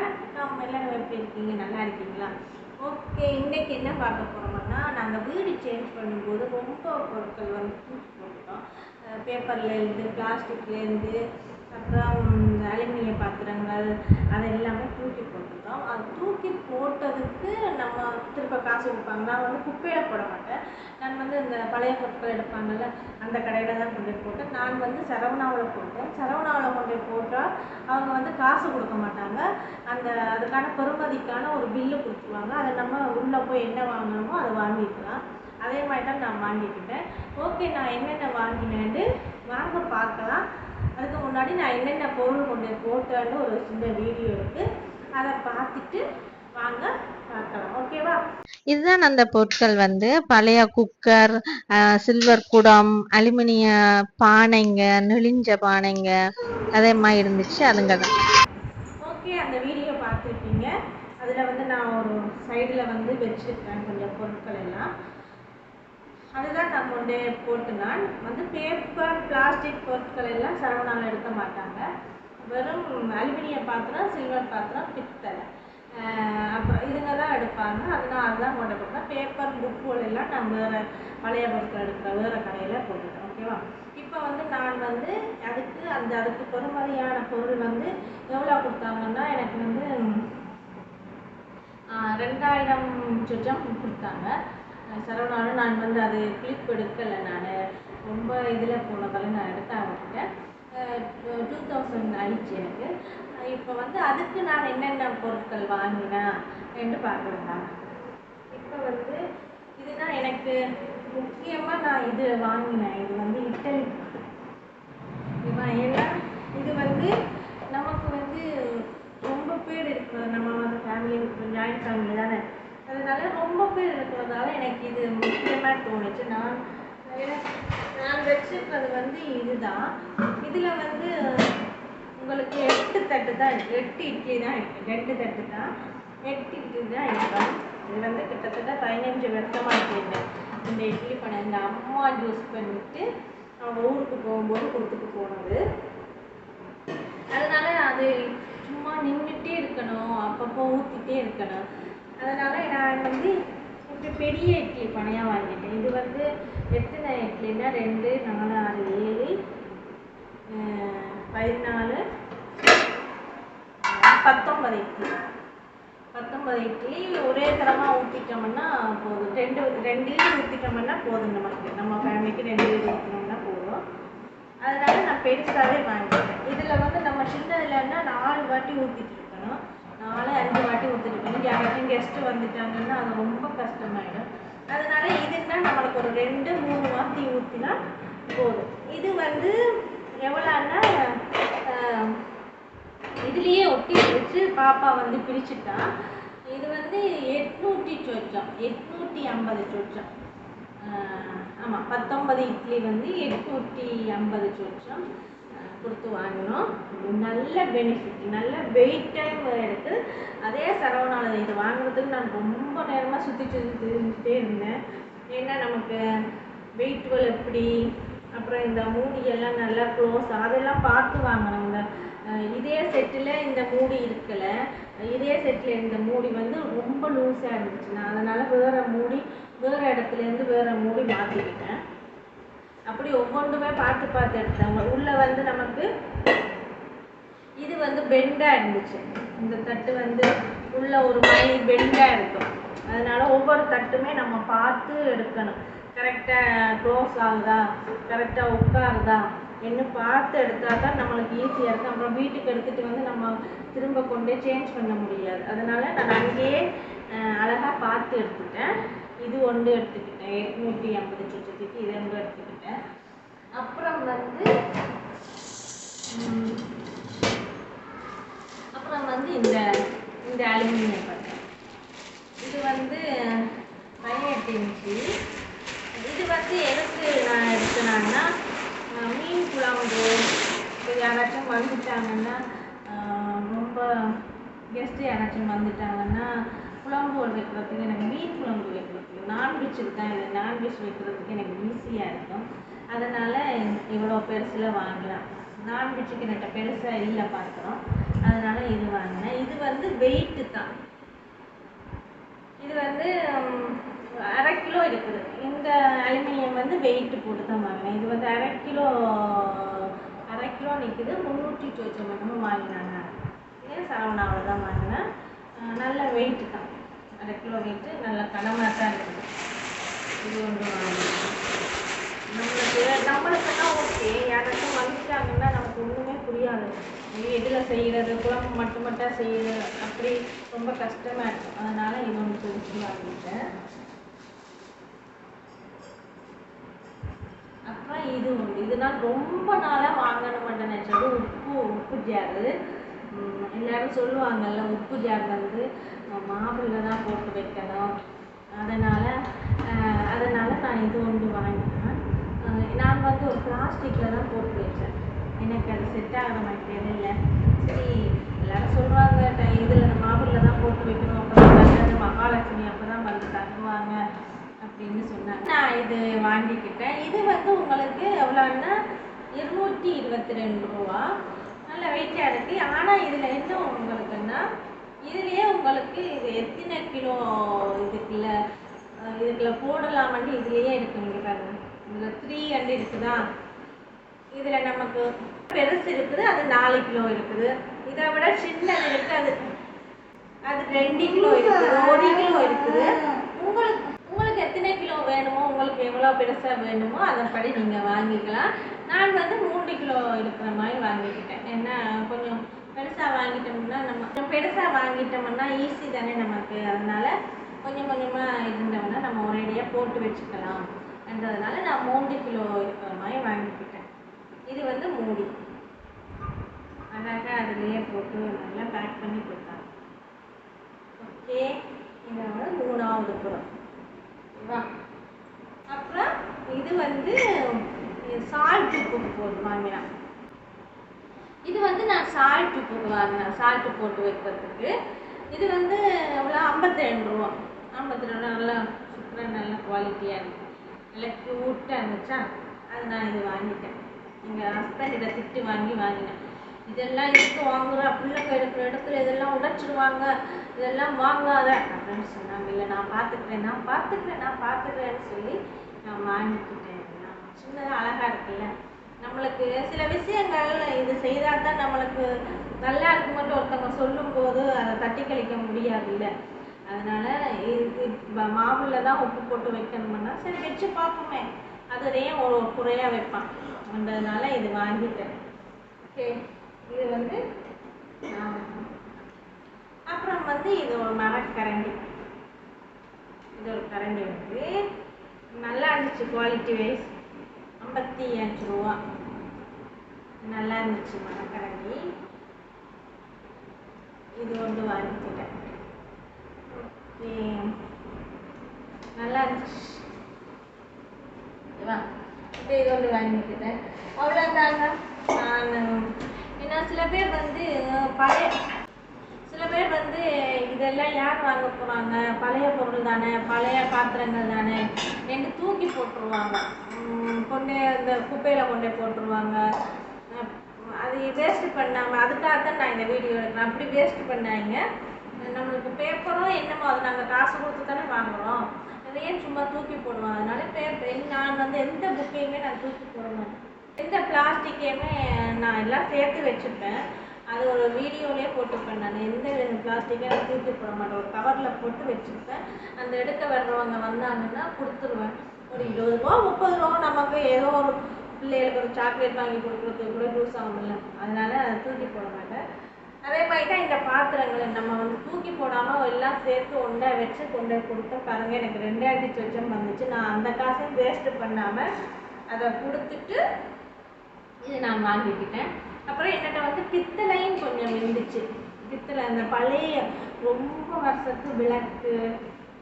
வணக்கம் எல்லாரும் எப்படி இருக்கீங்க? நல்லா இருக்கீங்களா? ஓகே இன்னைக்கு என்ன பார்க்க போகிறோம்னா நாங்கள் வீடு சேஞ்ச் பண்ணும்போது ரொம்ப பொருட்கள் வந்து தூக்கி போட்டுட்டோம். பேப்பர்லேருந்து பிளாஸ்டிக்லேருந்து அப்புறம் அலுமினிய பாத்திரங்கள் அது எல்லாமே தூக்கி போட்டுருக்கோம் அது தூக்கி போட்டதுக்கு நம்ம திரும்ப காசு கொடுப்பாங்க. நான் வந்து குப்பையில் போட மாட்டேன். நான் வந்து இந்த பழைய பொருட்கள் எடுப்பாங்கல்ல அந்த கடையில் தான் கொண்டு போய் போட்டேன் நான் வந்து சரவணாவில் போட்டேன். சரவணாவில் கொண்டு போய் போட்டால் அவங்க வந்து காசு கொடுக்க மாட்டாங்க. அந்த அதுக்கான பெறுமதிக்கான ஒரு பில்லு கொடுத்துருவாங்க. அதை நம்ம உள்ளே போய் என்ன வாங்கணுமோ அதை வாங்கிக்கலாம். அதே மாதிரி தான் நான் வாங்கிக்கிட்டேன். ஓகே நான் என்னென்ன வாங்கினேன்ட்டு வாங்க பா முன்னாடி நான் என்னென்ன பொருள் கொண்டு போட்டேன்னு ஒரு சின்ன வீடியோ இருக்குது அதை பார்த்துட்டு வாங்க பார்க்கலாம். ஓகேவா? இதுதான் அந்த பொருட்கள் வந்து. பழைய குக்கர் சில்வர் குடம் அலுமினிய பானைங்க நெளிஞ்ச பானைங்க அதே மாதிரி இருந்துச்சு. அதுங்க தான். ஓகே அந்த வீடியோ பார்த்துருக்கீங்க அதில் வந்து நான் ஒரு சைடில் வந்து வச்சுருக்கேன் கொஞ்சம் பொருட்கள் எல்லாம். அதுதான் நான் கொண்டு போட்டு நான் வந்து பேப்பர் பிளாஸ்டிக் பொருட்கள் எல்லாம் சரவணாவில் எடுக்க மாட்டாங்க. வெறும் அலுமினிய பாத்திரம் சில்வர் பாத்திரம் பித்தளை அப்புறம் இதுங்க தான் எடுப்பாங்க. அதனால் அதுதான் கொண்டு போட்டேன் பேப்பர் புக்குகள் எல்லாம் நான் வேறு பழைய பொருட்கள் எடுக்கிற வேறு கடையில் போட்டுட்டேன் ஓகேவா இப்போ வந்து நான் வந்து அதுக்கு அந்த அதுக்கு பொறுமதியான பொருள் வந்து எவ்வளோ கொடுத்தாங்கன்னா எனக்கு வந்து ரெண்டாயிரம் சொச்சம் கொடுத்தாங்க. சரவணாவில் நான் வந்து அது கிளிப் எடுக்கலை நான். ரொம்ப இதில் போனதால நான் எடுத்த விட்டேன் டூ தௌசண்ட் ஆயிடுச்சு எனக்கு. இப்போ வந்து அதுக்கு நான் என்னென்ன பொருட்கள் வாங்கினேன் என்று பார்க்கலாம் இப்போ வந்து இதுதான் எனக்கு முக்கியமாக நான் இது வாங்கினேன். இது வந்து இட்டலி. இவன் ஏன்னா இது வந்து நமக்கு வந்து ரொம்ப பேர் இருக்கிற நம்ம வந்து ஃபேமிலி ஜாயிண்ட் ஃபேமிலி தானே. அதனால ரொம்ப இருக்கிறதால எனக்கு இது முக்கியமாக தோணுச்சு. நான் நான் வச்சிருக்கிறது வந்து இதுதான். இதில் வந்து உங்களுக்கு எட்டு தட்டு தான் இருக்குது எட்டு இட்லி தான் இருக்குது ரெண்டு தட்டு தான். எட்டு இட்லி தான் இருக்கேன் இது வந்து கிட்டத்தட்ட பதினஞ்சு வருஷமாக இருக்கேன் இந்த இட்லி பண்ண இந்த அம்மா ஜூஸ் பண்ணிட்டு அவங்க ஊருக்கு போகும்போது கொடுத்துட்டு போனது. அதனால அது சும்மா நின்றுட்டே இருக்கணும். அப்பப்போ ஊற்றிட்டே இருக்கணும். அதனால நான் வந்து இது பெரிய இட்லி பனையாக வாங்கிட்டேன். இது வந்து எத்தனை இட்லின்னா ரெண்டு நாலு ஆறு ஏழு பதினாலு பத்தொன்பது இட்லி. பத்தொன்பது இட்லி ஒரே தரமாக ஊற்றிட்டோம்னா போதும். ரெண்டு ரெண்டு இட்லி ஊற்றிட்டோம்னா போதும் நமக்கு. நம்ம ஃபேமிலிக்கு ரெண்டு இட்லி ஊற்றினோம்னா போதும். அதனால நான் பெருசாகவே வாங்கிட்டேன். இதில் வந்து நம்ம சின்னதுலன்னா நாலு வாட்டி ஊற்றிட்டு நாலு அஞ்சு வாட்டி ஊற்றிட்டு யாராச்சும் கெஸ்ட்டு வந்துட்டாங்கன்னா அது ரொம்ப கஷ்டமாயிடும். அதனால இதுன்னா நம்மளுக்கு ஒரு ரெண்டு மூணு வாட்டி ஊற்றினா போதும். இது வந்து எவ்வளோன்னா இதுலேயே ஒட்டி வச்சு பாப்பா வந்து பிரிச்சுட்டா. இது வந்து எட்நூற்றி சொச்சம் எட்நூற்றி ஐம்பது சொச்சம். ஆமாம் பத்தொன்பது இட்லி வந்து எட்நூற்றி ஐம்பது சொச்சம். கொடுத்து வாங்கினோம் நல்ல பெனிஃபிட் நல்ல வெயிட் டைம் எடுத்து அதே சரவணாவில் இது வாங்குறதுக்கு நான் ரொம்ப நேரமாக சுற்றி சுற்றி தெரிஞ்சுட்டே இருந்தேன். ஏன்னா நமக்கு வெயிட்டுகள் எப்படி? அப்புறம் இந்த மூடியெல்லாம் நல்லா க்ளோஸ் அதெல்லாம் பார்த்து வாங்கணும் இந்த இதே செட்டில் இந்த மூடி இருக்கல இதே செட்டில் இந்த மூடி வந்து ரொம்ப லூஸாக இருந்துச்சு. நான் அதனால் வேறு மூடி வேறு இடத்துலேருந்து வேறு மூடி மாற்றிக்கிட்டேன் அப்படி ஒவ்வொன்றுமே பார்த்து பார்த்து எடுத்தாங்க உள்ளே வந்து நமக்கு இது வந்து பெண்டாக இருந்துச்சு. இந்த தட்டு வந்து உள்ள ஒரு மாதிரி பெண்டாக இருக்கும். அதனால ஒவ்வொரு தட்டுமே நம்ம பார்த்து எடுக்கணும். கரெக்டாக க்ளோஸ் ஆகுதா? கரெக்டாக உட்காருதா? என்ன பார்த்து எடுத்தால் தான் நம்மளுக்கு ஈஸியாக இருக்கும். அப்புறம் வீட்டுக்கு எடுத்துகிட்டு வந்து நம்ம திரும்ப கொண்டே சேஞ்ச் பண்ண முடியாது. அதனால் நான் அங்கேயே அழகாக பார்த்து எடுத்துட்டேன். இது ஒன்று எடுத்துக்கிட்டேன். எட்நூற்றி ஐம்பது சுற்றத்துக்கு இது ஒன்று எடுத்துக்கிட்டேன். அப்புறம் வந்து அப்புறம் வந்து இந்த இந்த அலுமினியம் பட்டன் இது வந்து பதினெட்டு இன்ச்சு. இது வந்து எதுக்கு நான் எடுத்தேனான்னா மீன் குழம்பு. யாராச்சும் வந்துட்டாங்கன்னா ரொம்ப கெஸ்ட்டு யாராச்சும் வந்துட்டாங்கன்னா குழம்பு வைக்கிறதுக்கு எனக்கு மீன் குழம்பு வைக்கிறதுக்கு நான்வெஜ் தான் இது நான்வெஜ் வைக்கிறதுக்கு எனக்கு ஈஸியாக இருக்கும். அதனால் இவ்வளோ பெருசில் வாங்கலாம். நான்வெஜ்ஜுக்கு என்கிட்ட பெருசாக இல்லை பார்க்குறோம் அதனால் இது வாங்கினேன். இது வந்து வெயிட்டு தான். இது வந்து அரை கிலோ இருக்குது. இந்த அலுமினியம் வந்து வெயிட்டு போட்டு தான் வாங்கினேன். இது வந்து அரை கிலோ அரை கிலோ நிற்கிது முந்நூற்றி சொச்சம் மட்டும் வாங்கினாங்க இதே சரவணாவில் தான் வாங்கினேன். நல்ல வெயிட் தான். அரை கிலோ வெயிட்டு நல்ல கடமை தான் இருக்குது. இது ஒன்று நம்மளுக்கு நம்மளுக்கெல்லாம் ஓகே யாராச்சும் வந்துட்டாங்கன்னா நமக்கு ஒன்றுமே புரியாது. எதில் செய்கிறது குழம்பு மட்டும் மட்டும் செய்யுது அப்படி ரொம்ப கஷ்டமாக இருக்கும். அதனால் இது ஒன்று பிடிச்சி வாங்கிட்டேன். அப்புறம் இது ஒன்று இது ரொம்ப நாளாக வாங்கணும் மட்டும் நினச்சது. உப்பு உப்பு ஜாரு. எல்லாரும் சொல்லுவாங்கல்ல உப்பு ஜார் வந்து மாவில் தான் போட்டு வைக்கணும். அதனால் அதனால் நான் இது ஒன்று வாங்கினேன். நான் வந்து ஒரு பிளாஸ்டிக்கில் தான் போட்டு வச்சேன். எனக்கு அது செட் ஆக மாதிரி இல்லை சரி எல்லாரும் சொல்லுவாங்க இதில் மாவில் தான் போட்டு வைக்கணும். அப்போ தான் மகாலட்சுமி அப்போ தான் வந்து தருவாங்க அப்படின்னு சொன்னாங்க. நான் இது வாங்கிக்கிட்டேன். இது வந்து உங்களுக்கு எவ்வளோன்னா இருநூற்றி இருபத்தி ரெண்டு ரூபா. நல்ல வெயிட்டாக இருக்குது ஆனால் இதில் என்ன உங்களுக்குன்னா இதுலேயே உங்களுக்கு இது எத்தனை கிலோ இதுக்குள்ள இதுக்குள்ள போடலாமான்னு இதுலேயே இருக்கு நீங்கள் பாருங்க. இதில் த்ரீ ஹண்ட்ரட் இருக்குதா? இதில் நமக்கு பெருசு இருக்குது அது நாலு கிலோ இருக்குது. இதை விட சின்னது இருக்குது அது அது ரெண்டு கிலோ இருக்குது ஒரு கிலோ இருக்குது. உங்களுக்கு உங்களுக்கு எத்தனை கிலோ வேணுமோ உங்களுக்கு எவ்வளோ பெருசாக வேணுமோ அதன்படி நீங்கள் வாங்கிக்கலாம். நான் வந்து மூன்று கிலோ இருக்கிற மாதிரி வாங்கிக்கிட்டேன். ஏன்னா கொஞ்சம் பெருசாக வாங்கிட்டோம்னா நம்ம கொஞ்சம் பெருசாக வாங்கிட்டோம்னா ஈஸி தானே நமக்கு. அதனால் கொஞ்சம் கொஞ்சமாக இருந்தோம்னா நம்ம ஒரேடியாக போட்டு வச்சுக்கலாம். என்றதுனால நான் மூன்று கிலோ இருக்கிற மாதிரி வாங்கிக்கிட்டேன். இது வந்து மூடி. அழகாக அதுலேயே போட்டு நல்லா பேக் பண்ணி கொடுத்தாங்க. ஓகே. இது வந்து மூணாவது புறம். ஓகேவா அப்புறம் இது வந்து சால்ட் உப்பு போட்டு வாங்கினேன். இது வந்து நான் சால்ட் உப்பு வாங்கினேன். சால்ட் போட்டு வைக்கிறதுக்கு. இது வந்து எவ்வளோ? ஐம்பத்தி ரெண்டு ரூபா. ஐம்பத்தி ரெண்டு நல்லா சூப்பராக நல்ல குவாலிட்டியாக இருக்குது நல்லா க்யூட்டாக இருந்துச்சா? அது நான் இது வாங்கிட்டேன். எங்கள் ஹஸ்பண்ட் இதை திட்டு வாங்கி வாங்கினேன். இதெல்லாம் இதுக்கு வாங்குற? பிள்ளைங்க எடுக்கிற இடத்துல இதெல்லாம் உடைச்சிடுவாங்க இதெல்லாம் வாங்காத அப்படின்னு சொன்னாங்க. இல்லை நான் பார்த்துக்கிறேன். நான் பார்த்துக்கிறேன். நான் பார்த்துக்கிறேன்னு சொல்லி நான் வாங்கிக்கிட்டேன் இருக்குல்ல? நம்மளுக்கு சில விஷயங்கள் இது செய்தால் தான் நம்மளுக்கு நல்லா இருக்குமென்று ஒருத்தவங்க சொல்லும்போது அதை தட்டி கழிக்க முடியாதுல்ல. அதனால இது மாவுல தான் உப்பு போட்டு வைக்கணும்னா சரி வச்சு பார்ப்போமே. அதுலேயும் ஒரு குறையாக வைப்பான். அதனால இது வாங்கிட்டேன். ஓகே இது வந்து அப்புறம் வந்து இது ஒரு மரக்கரண்டி. இது ஒரு கரண்டி வந்து. நல்லா இருந்துச்சு குவாலிட்டி வைஸ் முப்பத்தி அஞ்சு ரூபா நல்லா இருந்துச்சு மரக்கரண்டி. இது ஒன்று வாங்கிக்கிட்டேன். ஓகே நல்லா இருந்துச்சு. ஓகேவா இப்போ இது ஒன்று வாங்கிக்கிட்டேன். அவ்வளோதாங்க நான் ஏன்னா சில பேர் வந்து பழைய பேர் வந்து இதெல்லாம் யார் வாங்க போகிறாங்க பழைய பொருள் தானே பழைய பாத்திரங்கள் தானே என்று தூக்கி போட்டுருவாங்க. கொண்டே அந்த குப்பையில் கொண்டே போட்டுருவாங்க. அது வேஸ்ட் பண்ணாமல் அதுக்காகத்தான் நான் இந்த வீடியோ எடுக்கிறேன். அப்படி வேஸ்ட் பண்ணாங்க நம்மளுக்கு பேப்பரும் என்னமோ அது நாங்கள் காசு கொடுத்து தானே வாங்குறோம். அதையே ஏன் சும்மா தூக்கி போடுவோம்? அதனால பேப்பர் நான் வந்து எந்த புக்கையுமே நான் தூக்கி போட மாட்டேன். எந்த பிளாஸ்டிக்கையுமே நான் எல்லாம் சேர்த்து வச்சுருப்பேன் அது ஒரு வீடியோலேயே போட்டுப்பேன் நான். எந்த பிளாஸ்டிக்காக நான் தூக்கி போட மாட்டேன். ஒரு கவரில் போட்டு வச்சுருப்பேன். அந்த எடுக்க வர்றவங்க வந்தாங்கன்னா கொடுத்துருவேன். ஒரு இருபது ரூபா முப்பது ரூபா நமக்கு ஏதோ ஒரு பிள்ளைகளுக்கு ஒரு சாக்லேட் வாங்கி கொடுக்குறதுக்கு கூட யூஸ் ஆகும்ல அதனால அதை தூக்கி போட மாட்டேன். அதே மாதிரி தான் இந்த பாத்திரங்களை நம்ம வந்து தூக்கி போடாமல் எல்லாம் சேர்த்து ஒன்றா வச்சு கொண்டு போய் பாருங்கள் எனக்கு ரெண்டாயிரத்தி சொச்சம் வந்துச்சு. நான் அந்த காசையும் வேஸ்ட்டு பண்ணாமல் அதை கொடுத்துட்டு இது நான் வாங்கிக்கிட்டேன். அப்புறம் என்கிட்ட வந்து பித்தளையும் கொஞ்சம் இருந்துச்சு. பித்தளை அந்த பழைய ரொம்ப வருஷத்து விளக்கு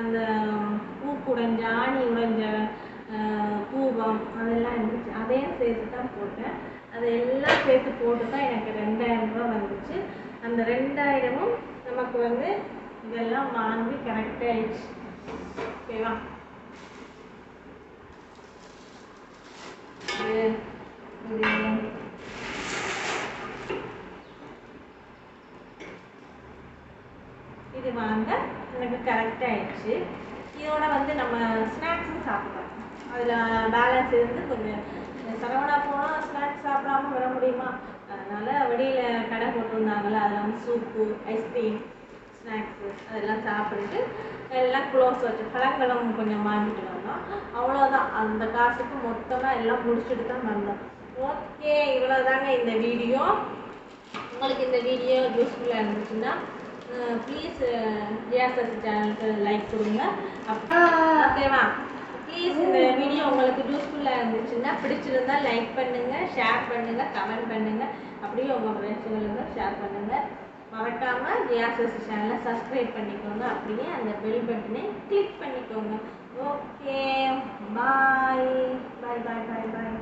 அந்த பூக்குடைஞ்ச ஆணி உடைஞ்ச ஆஹ், அதெல்லாம் இருந்துச்சு. அதையும் சேர்த்து தான் போட்டேன் அதெல்லாம் சேர்த்து போட்டு தான் எனக்கு ரெண்டாயிரம் ரூபாய் வந்துச்சு. அந்த ரெண்டாயிரமும் நமக்கு வந்து இதெல்லாம் வாங்கி கரெக்டாக ஆயிடுச்சு. ஓகேவா இது இது இது வாங்க எனக்கு கரெக்ட் ஆயிடுச்சு. இதோட வந்து நம்ம ஸ்நாக்ஸும் சாப்பிடலாம். அதில் பேலன்ஸ் இருந்து கொஞ்சம் சரவணா போனால் ஸ்நாக்ஸ் சாப்பிடாம வர முடியுமா? அதனால் வெளியில் கடை போட்டிருந்தாங்கல்ல அதில் வந்து சூப்பு ஐஸ்கிரீம் ஸ்நாக்ஸு அதெல்லாம் சாப்பிட்டுட்டு எல்லாம் க்ளோஸ் வச்சு பழங்களும் கொஞ்சம் வாங்கிட்டு வந்தோம். அவ்வளோதான் அந்த காசுக்கு மொத்தமாக எல்லாம் முடிச்சுட்டு தான் வந்தோம். ஓகே இவ்வளோதாங்க இந்த வீடியோ உங்களுக்கு இந்த வீடியோ யூஸ்ஃபுல்லாக இருந்துச்சுன்னா ப்ளீஸ் ஜியாசஸ் சேனலுக்கு லைக் கொடுங்க. ஓகேவா ப்ளீஸ் இந்த வீடியோ உங்களுக்கு யூஸ்ஃபுல்லாக இருந்துச்சுன்னா பிடிச்சிருந்தா லைக் பண்ணுங்கள் ஷேர் பண்ணுங்கள் கமெண்ட் பண்ணுங்கள் அப்படியே உங்கள் ஃப்ரெண்ட்ஸுங்களுக்கு ஷேர் பண்ணுங்கள் மறக்காமல் ஜியாசஸ் சேனலை சப்ஸ்கிரைப் பண்ணிக்கோங்க. அப்படியே அந்த பெல் பட்டனை கிளிக் பண்ணிக்கோங்க. ஓகே பாய் பாய் பாய் பாய் பாய்